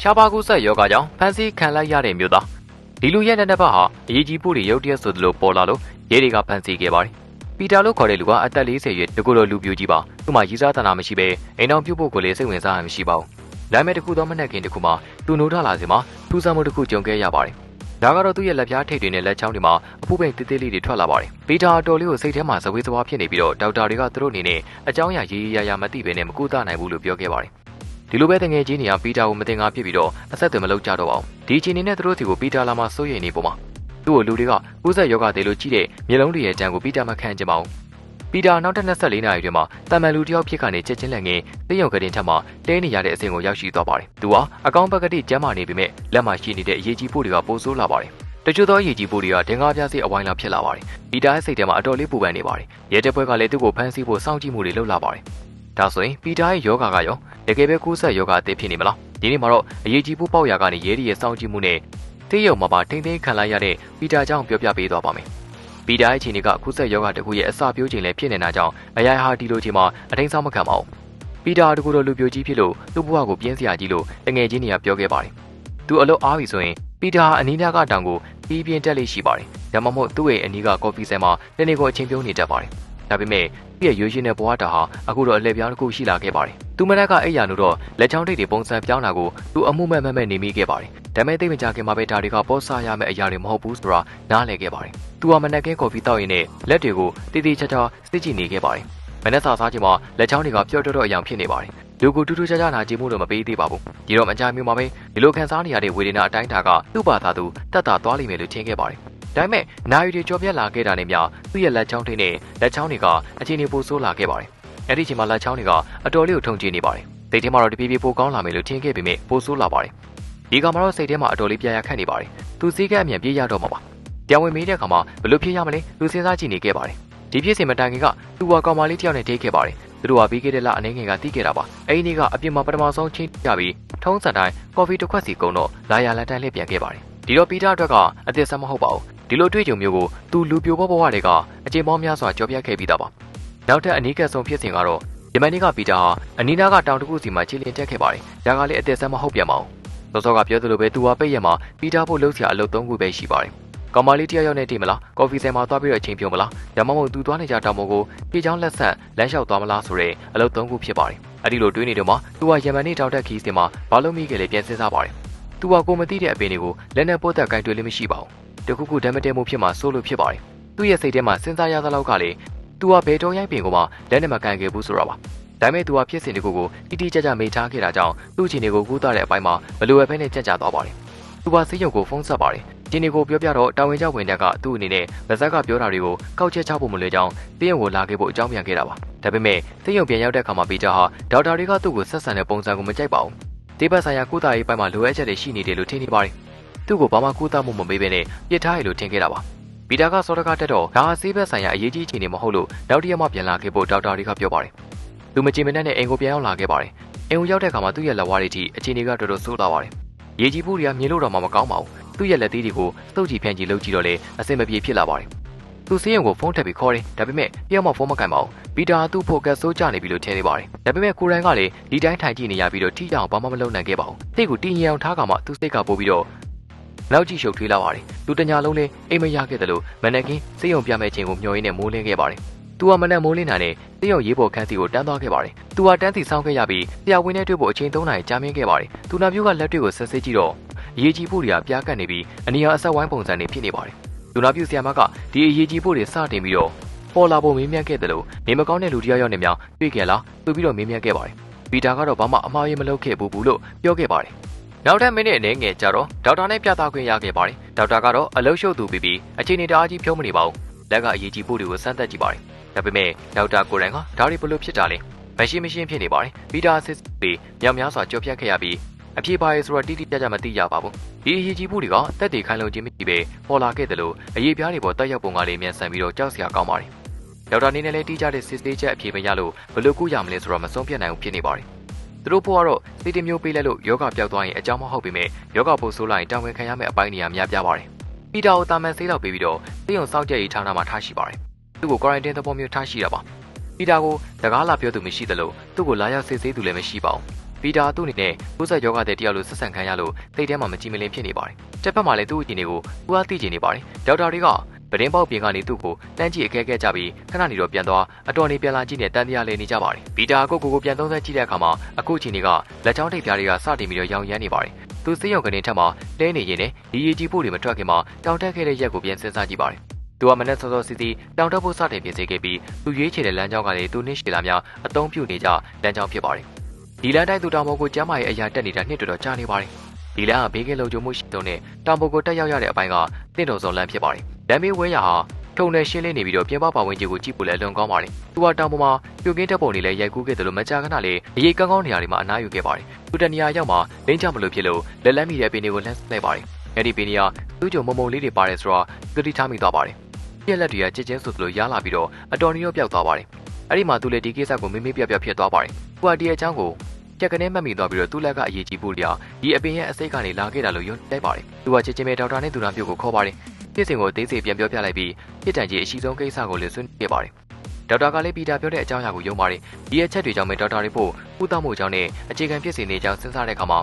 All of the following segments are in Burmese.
ရှားပါးကူးဆက်ယောဂကြောင့်ဖန်ဆီးခံလိုက်ရတဲ့မြို့သားဒီလူရဲ့လက်နက်ဘက်ဟာအရေးကြီးဖို့တွေရုတ်တရက်ဆိုသလိုပေါ်လာလို့ရဲတွေကဖန်ဆီးခဲ့ပါတယ်ပီတာလို့ခေါ်တဲ့လူကအသက်40ရွယ်တကူလိုလူပြိုကြီးပါသူ့မှာရီးစားတနာမရှိပဲအိမ်အောင်ပြုတ်ဖို့ကိုလည်းစိတ်ဝင်စားမှမရှိပါဘူးဒါပေမဲ့တခုသောမနက်ခင်းတစ်ခုမှာသူနိုးထလာစီမှာထူးဆန်းမှုတစ်ခုကြုံခဲ့ရပါတယ်ဒါကတော့သူ့ရဲ့လက်ပြားထိပ်တွေနဲ့လက်ချောင်းတွေမှာအပူပိန်တေးသေးလေးတွေထွက်လာပါတယ်ပီတာအတော်လေးကိုစိတ်ထဲမှာဇဝေးစဝါဖြစ်နေပြီးတော့ဒေါက်တာတွေကသူတို့အနေနဲ့အကြောင်းအရာရေးရေးရရမသိဘဲနဲ့မကူတာနိုင်ဘူးလို့ပြောခဲ့ပါတယ် ဒီလိုပဲတငယ်ချင်းတွေကပီတာကိုမတင်ငါဖြစ်ပြီးတော့အဆက်အသွယ်မလုပ်ကြတော့ပါဘူးဒီအချိန်နဲ့သူတို့စီကိုပီတာလာမှစိုးရိမ်နေပုံမှာသူ့ကိုလူတွေကကူးဆက်ယောဂသေးလို့ကြီးတဲ့မျက်လုံးတွေရဲ့တန်ကိုပီတာမခံကြပါဘူးပီတာနောက်ထပ်24နာရီတွင်မှာတာမန်လူတစ်ယောက်ဖြစ်ကနေချက်ချင်းလက်ငင်းသိယုံကတင်ထက်မှတဲနေရတဲ့အဆင့်ကိုရောက်ရှိသွားပါတယ်။သူဟာအကောင့်ဘက်ကတိကျမ်းမာနေပေမဲ့လက်မှာရှိနေတဲ့အရေးကြီးဖို့တွေကပိုဆိုးလာပါတယ်။တချို့သောအရေးကြီးဖို့တွေကဒင်္ဂါပြားစိအဝိုင်းလာဖြစ်လာပါတယ်။ပီတာရဲ့စိတ်ထဲမှာအတော်လေးပူပန်နေပါတယ်။ရဲတပ်ဖွဲ့ကလည်းသူ့ကိုဖမ်းဆီးဖို့စောင့်ကြည့်မှုတွေလုပ်လာပါတယ်။ ဒါဆိုရင်ပီတာရဲ့ယောဂါကရောတကယ်ပဲကူးဆက်ယောဂါအသစ်ဖြစ်နေမလား။ဒီနေ့မှာတော့အရေးကြီးဖို့ပေါက်ရာကနေရဲဒီရဲ့စောင့်ကြည့်မှုနဲ့သိယုံမှာပါထိမ့်သိမ်းခံလိုက်ရတဲ့ပီတာကြောင့်ပြောပြပေးသွားပါမယ်။ပီတာရဲ့ခြေနေကခုဆက်ယောဂတကူရဲ့အစာပြိုးခြင်းလည်းဖြစ်နေတာကြောင့်အရာဟာဒီလိုချိန်မှာအထိန်ဆောင်မခံပါဘူး။ပီတာတကူတော်လူပြိုကြီးဖြစ်လို့သူ့ဘဝကိုပြင်းစရာကြီးလို့တငယ်ချင်းတွေကပြောခဲ့ပါတယ်။သူအလုပ်အားပြီဆိုရင်ပီတာအနီးနားကတောင်ကိုပြီးပြင်းတက်လေးရှိပါတယ်။ဒါမှမဟုတ်သူ့ရဲ့အနီးကကော်ဖီဆိုင်မှာတနေ့ကိုအချင်းပြုံးနေတတ်ပါတယ်။ ဒါပေမဲ့သူ့ရဲ့ရွေးရှင်တဲ့ဘဝတာဟာအခုတော့အလှည့်ပြောင်းတစ်ခုရှိလာခဲ့ပါတယ်။သူမနက်ကအိယာနိုတော့လက်ချောင်းထိပ်တွေပုံစံပြောင်းတာကိုသူအမှုမဲ့မဲ့မဲ့နေမိခဲ့ပါတယ်။ဒါပေမဲ့သိမကြခင်မှာပဲဒါတွေကပေါ်ဆာရမယ့်အရာတွေမဟုတ်ဘူးဆိုတာနားလည်ခဲ့ပါတယ်။သူကမနက်ကင်းကော်ဖီတောက်ရင်းနဲ့လက်တွေကိုတေးသေးချာချာစစ်ကြည့်နေခဲ့ပါတယ်။မနက်စာစားချိန်မှာလက်ချောင်းတွေကပျော့တော့တော့အယောင်ဖြစ်နေပါတယ်။လူကိုတူးတူးခြားခြားနာကျင်မှုလို့မပေးသေးပါဘူး။ဒီတော့မကြမျိုးမှာပဲဒီလိုခံစားနေရတဲ့ဝေဒနာအတိုင်းတာကသူ့ဘာသာသူတတ်တာသွားလိမ့်မယ်လို့ထင်ခဲ့ပါတယ်။ ဒါပေမဲ့နာယူတွေကြောပြက်လာခဲ့တာနဲ့မျှသူ့ရဲ့လက်ချောင်းထိနဲ့လက်ချောင်းတွေကအခြေအနေပိုဆိုးလာခဲ့ပါတယ်။အဲ့ဒီချိန်မှာလက်ချောင်းတွေကအတော်လေးကိုထုံကျင်းနေပါတယ်။စိတ်ထဲမှာတော့တပြေးပြေးပိုကောင်းလာမယ်လို့ထင်ခဲ့ပေမဲ့ပိုဆိုးလာပါတယ်။ဒီကမှာတော့စိတ်ထဲမှာအတော်လေးပြရခတ်နေပါတယ်။သူစည်းကမ်းအမြန်ပြေးရတော့မှာပါ။ပြောင်းဝင်မေးတဲ့အခါမှာဘလို့ဖြစ်ရမလဲသူစဉ်းစားကြည့်နေခဲ့ပါတယ်။ဒီဖြစ်စဉ်မတိုင်ခင်ကသူ့ဟာကောင်မလေးတယောက်နဲ့ဒိတ်ခဲ့ပါတယ်။သူတို့ဟာပြီးခဲ့တဲ့လအနေငယ်ကတီးခဲ့တာပါ။အဲဒီနေ့ကအပြင်မှာပထမဆုံးချင်းကြပြီးထုံးစံတိုင်းကော်ဖီတစ်ခွက်စီကုန်တော့လာရလန်တန်းလှည့်ပြန်ခဲ့ပါတယ်။ဒီတော့ပီတာအတွက်ကအသစ်ဆက်မဟုတ်ပါဘူး။ ဒီလိုတွေ့ကြုံမျိုးကိုသူလူပြိုဘောဘဝတွေကအချိန်ပေါင်းများစွာကြော်ပြခဲ့ပြီးသားပါ။နောက်ထပ်အနည်းကဆုံးဖြစ်စဉ်ကတော့ယမန်နေ့ကပီတာဟာအနီးနားကတောင်တခုစီမှာခြေလျင်တက်ခဲ့ပါတယ်။ဒါကလည်းအသစ်ဆက်မဟုတ်ပြန်ပါဘူး။စောစောကပြောသလိုပဲသူဟာပိတ်ရမှာပီတာဖို့လှုပ်ရှားအလုပ်သုံးခုပဲရှိပါတယ်။ကောင်မလေးတယောက်ယောက်နဲ့တိမလားကော်ဖီဆိုင်မှာသွားပြီးတော့အချိန်ပြုံမလားဒါမှမဟုတ်သူသွားနေကြတောင်ပေါ်ကိုပြေချောင်းလက်ဆက်လမ်းလျှောက်သွားမလားဆိုတဲ့အလုပ်သုံးခုဖြစ်ပါတယ်အဲ့ဒီလိုတွေးနေတော့မှသူကယမန်နေ့တောက်တက်ခီးစင်မှာဘာလို့မိခဲ့လဲပြန်စဉ်းစားပါတယ်သူကကိုမသိတဲ့အပင်တွေကိုလက်နဲ့ပို့သက်ကင်တွေးလေးမရှိပါဘူး တခုခုဓာတ်မတဲမှုဖြစ်မှာစိုးလို့ဖြစ်ပါတယ်သူ့ရဲ့စိတ်ထဲမှာစဉ်းစားရသလောက်ကလေသူကဘယ်တော်ရိုက်ပင်ကိုမှလက်နဲ့မကန်ခဲ့ဘူးဆိုတော့ပါဒါပေမဲ့သူကဖြစ်စဉ်တခုကိုတိတိကျကျမေ့ထားခဲ့တာကြောင့်သူ့ချီနေကိုကူးသားတဲ့အပိုင်းမှာဘလိုပဲဖဲနဲ့ကြက်ကြသွားပါတယ်သူကစိတ်ယုံကိုဖုန်းဆက်ပါတယ်ဂျင်းနီကိုပြောပြတော့တာဝန်ကျဝန်တက်ကသူ့အနေနဲ့ဗဇက်ကပြောတာတွေကိုကောက်ချက်ချဖို့မလွယ်ကြောင်းတင်းရုံကိုလာခဲ့ဖို့အကြောင်းပြန်ခဲ့တာပါဒါပေမဲ့တင်းရုံပြန်ရောက်တဲ့အခါမှာပီတာဟာဒေါက်တာတွေကသူ့ကိုဆက်ဆံတဲ့ပုံစံကိုမကြိုက်ပါဘူးတေးပတ်ဆိုင်ရာကုသရေးပိုင်းမှာလိုအပ်ချက်တွေရှိနေတယ်လို့ထင်နေပါတယ် သူ့ကိုဘာမှကုသမှုမမေးဘဲနဲ့ပြစ်ထားရလို့ထင်ခဲ့တာပါပီတာကစောတကားတက်တော့ဒါအဆေးဘက်ဆိုင်ရာအရေးကြီးအခြေအနေမဟုတ်လို့နောက်တစ်ရက်မှပြန်လာခဲ့ဖို့ဒေါက်တာတွေကပြောပါတယ်သူမကြင်မနဲ့နဲ့အိမ်ကိုပြန်ရောက်လာခဲ့ပါတယ်အိမ်ကိုရောက်တဲ့အခါမှာသူ့ရဲ့လက်ဝါးတွေထိအခြေအနေကတော်တော်ဆိုးလာပါတယ်ရေကြီးဖို့တွေကမြင်လို့တော့မှမကောင်းပါဘူးသူ့ရဲ့လက်သေးတွေကိုသုတ်ကြည့်ဖြန့်ကြည့်လုပ်ကြည့်တော့လေအဆင်မပြေဖြစ်လာပါတယ်။သူစေးရုံကိုဖုန်းထပ်ပြီးခေါ်တယ်။ဒါပေမဲ့တယောက်မှဖုန်းမကန်ပါဘူး။ပီတာသူ့ဖိုကတ်ဆိုးကြနေပြီလို့ထင်နေပါတယ်။ဒါပေမဲ့ကိုရန်ကလည်းဒီတိုင်းထိုင်ကြည့်နေရပြီးတော့ထိကြအောင်ဘာမှမလုပ်နိုင်ခဲ့ပါဘူး။တိတ်ကိုတင်းရင်အောင်ထားကမှသူ့စိတ်ကပို့ပြီးတော့ နောက်ကြည့်ရှုပ်ထွေးလာပါတယ်။သူတညာလုံးလေးအိမ်မရခဲ့တယ်လို့မနက်ကင်းစေးရုံပြမဲ့ခြင်းကိုမျှော်ရင်းနဲ့မိုးလင်းခဲ့ပါတယ်။သူကမနက်မိုးလင်းတာနဲ့စေးရုံရေးပေါ်ခန်းစီကိုတန်းသွားခဲ့ပါတယ်။သူကတန်းစီဆောင်းခဲ့ရပြီးဆရာဝန်နဲ့တွေ့ဖို့အချိန်3နာရီကြာမြင့်ခဲ့ပါတယ်။သူနာပြိုးကလက်တွေကိုဆက်စစ်ကြည့်တော့အရေးကြီးဖို့တွေကပြားကတ်နေပြီးအနီရောင်အဆက်ဝိုင်းပုံစံတွေဖြစ်နေပါတယ်။လူနာပြုဆရာမကဒီအရေးကြီးဖို့တွေစတင်ပြီးတော့ပေါ်လာဖို့မေးမြန်းခဲ့တယ်လို့နေမကောင်းတဲ့လူတယောက်ယောက်နဲ့များတွေ့ခဲ့လားသူပြီးတော့မေးမြန်းခဲ့ပါတယ်။ပီတာကတော့ဘာမှအမှားရမလုပ်ခဲ့ဘူးဘူးလို့ပြောခဲ့ပါတယ်။ နောက်ထပ်မိနစ်အနေငယ်ကြတော့ဒေါက်တာနဲ့ပြသခွင့်ရခဲ့ပါတယ်။ဒေါက်တာကတော့အလုပ်ရှုပ်သူပြီးပြီးအချိန်နေတအားကြီးဖြုံးမနေပါဘူး။လက်ကအရေးကြီးဖို့တွေကိုစမ်းသပ်ကြည့်ပါတယ်။ဒါပေမဲ့ဒေါက်တာကိုရန်ကဒါတွေဘလို့ဖြစ်တာလဲ။မရှိမရှိဖြစ်နေပါတယ်။ပီတာစစ်ပြီးမြောင်များစွာကြော်ပြတ်ခဲ့ရပြီးအပြေပါရဲဆိုတော့တိတိကျကျမသိရပါဘူးဒီအရေးကြီးမှုတွေကတက်တေခိုင်းလုံးခြင်းမရှိပဲပေါ်လာခဲ့တယ်လို့အရေးပြားတွေပေါ်တက်ရောက်ပုံကလေးမြန်ဆန်ပြီးတော့ကြောက်စရာကောင်းပါတယ်ဒေါက်တာနေနဲ့လည်းတီးကြတဲ့စစ်သေးချက်အပြေမရလို့ဘလို့ကုရမလဲဆိုတော့မဆုံးပြတ်နိုင်ဘူးဖြစ်နေပါတယ် သူတို့ဘဝတော့စိတ်တမျိုးပေးလိုက်လို့ယောဂပျောက်သွားရင်အကြောင်းမဟုတ်ပေမဲ့ယောဂပို့ဆိုးလိုက်ရင်တာဝန်ခံရမယ့်အပိုင်းနေရာများပြားပါတယ်ပီတာကိုတာမန်ဆေးတော့ပေးပြီးတော့သိုံစောင့်ကြည့်ရေးဌာနမှာထားရှိပါတယ်သူ့ကို quarantine သဘောမျိုးထားရှိတာပါပီတာကိုတကားလာပြောသူမရှိသလိုသူ့ကိုလာရောက်စစ်ဆေးသူလည်းမရှိပါဘူးပီပီတာသူ့အနေနဲ့ကူးစက်ယောဂတဲ့တယောက်လိုဆက်ဆံခံရလို့သိတဲ့မှာမကြည်မလင်ဖြစ်နေပါတယ်။တစ်ဖက်မှာလည်းသူ့အကျင့်တွေကိုသူအားသိကျင်နေပါတယ်။ဒေါက်တာတွေက ပဒင်းပေါက်ပြင်ကနေသူ့ကိုတန်းကြည့်အကဲကဲကြပြီးခဏနေတော့ပြန်သွားအတော်နေပြန်လာကြည့်နဲ့တန်တရားလဲနေကြပါတယ်။ပီတာကိုကိုကိုပြန်သုံးသပ်ကြည့်တဲ့အခါမှာအခုအချိန်ကလက်ချောင်းထိပ်ပြားတွေကစတင်ပြီးတော့ရောင်ရမ်းနေပါတယ်။သူစိတ်ရုံကနေထက်မှာလဲနေရင်လည်းဒီရီကြီးဖို့တွေမထွက်ခင်မှာတောင်တက်ခဲ့တဲ့ရက်ကိုပြန်စဉ်းစားကြည့်ပါတယ်။သူကမနဲ့စောစောစီစီတောင်တက်ဖို့စတင်ပြင်ဆင်ခဲ့ပြီးသူရွေးချယ်တဲ့လမ်းကြောင်းကလည်းသူနှိရှည်လာများအသုံးပြုနေကြလမ်းကြောင်းဖြစ်ပါတယ်။ဒီလမ်းတိုင်းသူတောင်ပေါ်ကိုကျမ်းမာရေးအရာတက်နေတာနှစ်တော်တော်ကြာနေပါတယ်။ဒီလမ်းကဘေးကင်းလုံခြုံမှုရှိတုံးနဲ့တောင်ပေါ်ကိုတက်ရောက်ရတဲ့အပိုင်းကတင့်တော်ဆုံးလမ်းဖြစ်ပါတယ်။ လမ်းမေးဝဲရဟာထုံနဲ့ရှင်းလင်းနေပြီးတော့ပြင်ပပါဝင်ကြီးကိုကြည့်ဖို့လည်းလွန်ကောင်းပါတယ်။သူကတောင်ပေါ်မှာပြုတ်ကင်းတက်ပုံတွေလည်းရိုက်ကူးခဲ့တယ်လို့မကြာခဏလေးအရေးကောင်းကောင်းနေရာတွေမှာအနားယူခဲ့ပါတယ်။သူတနေရာရောက်မှလင်းချမလို့ဖြစ်လို့လက်လန်းမိတဲ့ပင်တွေကိုလှမ်းလိုက်ပါတယ်။အဲဒီပင်တွေကသူ့ကြုံမုံမုံလေးတွေပါတယ်ဆိုတော့သူတိထားမိသွားပါတယ်။ပြက်လက်တွေကကြစ်ချင်းဆိုသလိုရလာပြီးတော့အတော်နီရောပျောက်သွားပါတယ်။အဲ့ဒီမှာသူလည်းဒီကိစ္စကိုမိမိပြပြဖြစ်သွားပါတယ်။သူကဒီအချောင်းကိုကြက်ကနေမှတ်မိသွားပြီးတော့သူ့လက်ကအရေးကြီးဖို့လျာဒီအပင်ရဲ့အစိတ်ကနေလာခဲ့တာလို့ယွန်းတိုက်ပါတယ်။သူကချစ်ချင်းပဲဒေါက်တာနဲ့သူနာပြုတ်ကိုခေါ်ပါတယ်။ ပြစ်စင်ကိုသေးစိတ်ပြန်ပြောပြလိုက်ပြီးပြစ်တန်ကြီးအရှိဆုံးကိစ္စကိုလည်းဆွေးနွေးခဲ့ပါတယ်။ဒေါက်တာကလည်းပီတာပြောတဲ့အကြောင်းအရာကိုယုံပါတယ်။ဒီအချက်တွေကြောင့်ပဲဒေါက်တာတွေဖို့ကုသမှုကြောင့်နဲ့အခြေခံဖြစ်စေနေကြောင်းစဉ်းစားတဲ့အခါမှာ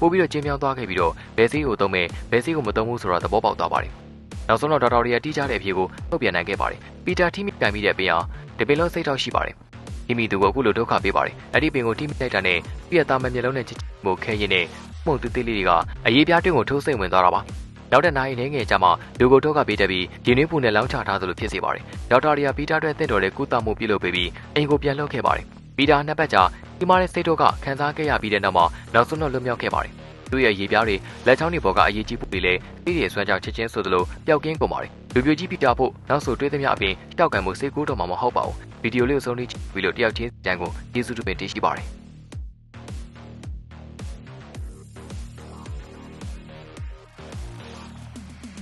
ပို့ပြီးတော့ကျင်းပြောင်းသွားခဲ့ပြီးတော့ဘယ်စီးကိုသုံးမယ်ဘယ်စီးကိုမသုံးဘူးဆိုတာသဘောပေါက်သွားပါတယ်။နောက်ဆုံးတော့ဒေါက်တာတွေရဲ့တီးခြားတဲ့အဖြေကိုထုတ်ပြန်နိုင်ခဲ့ပါတယ်။ပီတာထိမိကန်ပြီးတဲ့ပင်ဟာဒီပင်လုံးစိတ်ထောက်ရှိပါတယ်။ဒီမိသူကအခုလိုဒုက္ခပေးပါတယ်။အဲ့ဒီပင်ကိုထိမိလိုက်တာနဲ့ပြည့်သားမမျက်လုံးနဲ့ချစ်မှုခဲရင်နဲ့မှုန်တူတေးလေးတွေကအရေးပြားတွင်းကိုထိုးစိတ်ဝင်သွားတာပါ။ နောက်တဲ့နိုင်နေငယ်ကြမှာလူကိုထုတ်ကပေးတဲ့ပြီးဒီနေ့ပူနဲ့လောင်းချထားသလိုဖြစ်စေပါတယ်။ဒေါက်တာရီယာပီတာအတွက်တင့်တော်တဲ့ကုသမှုပြုလုပ်ပေးပြီးအိမ်ကိုပြန်လှုပ်ခဲ့ပါတယ်။ပီတာနှစ်ပတ်ကြာဒီမားတဲ့စိတ်တို့ကခံစားခဲ့ရပြီးတဲ့နောက်မှာနောက်ဆုံးတော့လွတ်မြောက်ခဲ့ပါတယ်။သူ့ရဲ့ရေပြားတွေလက်ချောင်းတွေပေါ်ကအရေးကြီးပူတွေလည်းတိတိဆွမ်းကြောင့်ချစ်ချင်းဆိုသလိုပျောက်ကင်းကုန်ပါတယ်။လူပြိုကြီးပီတာဖို့နောက်ဆိုတွေးသမျှအပြင်တောက်ကံမှုစိတ်ကူးတော်မှာမဟုတ်ပါဘူး။ဗီဒီယိုလေးကိုဆုံးဖြတ်ပြီးလို့တယောက်ချင်းကြံကိုကျေးဇူးတင်တင်ရှိပါတယ်။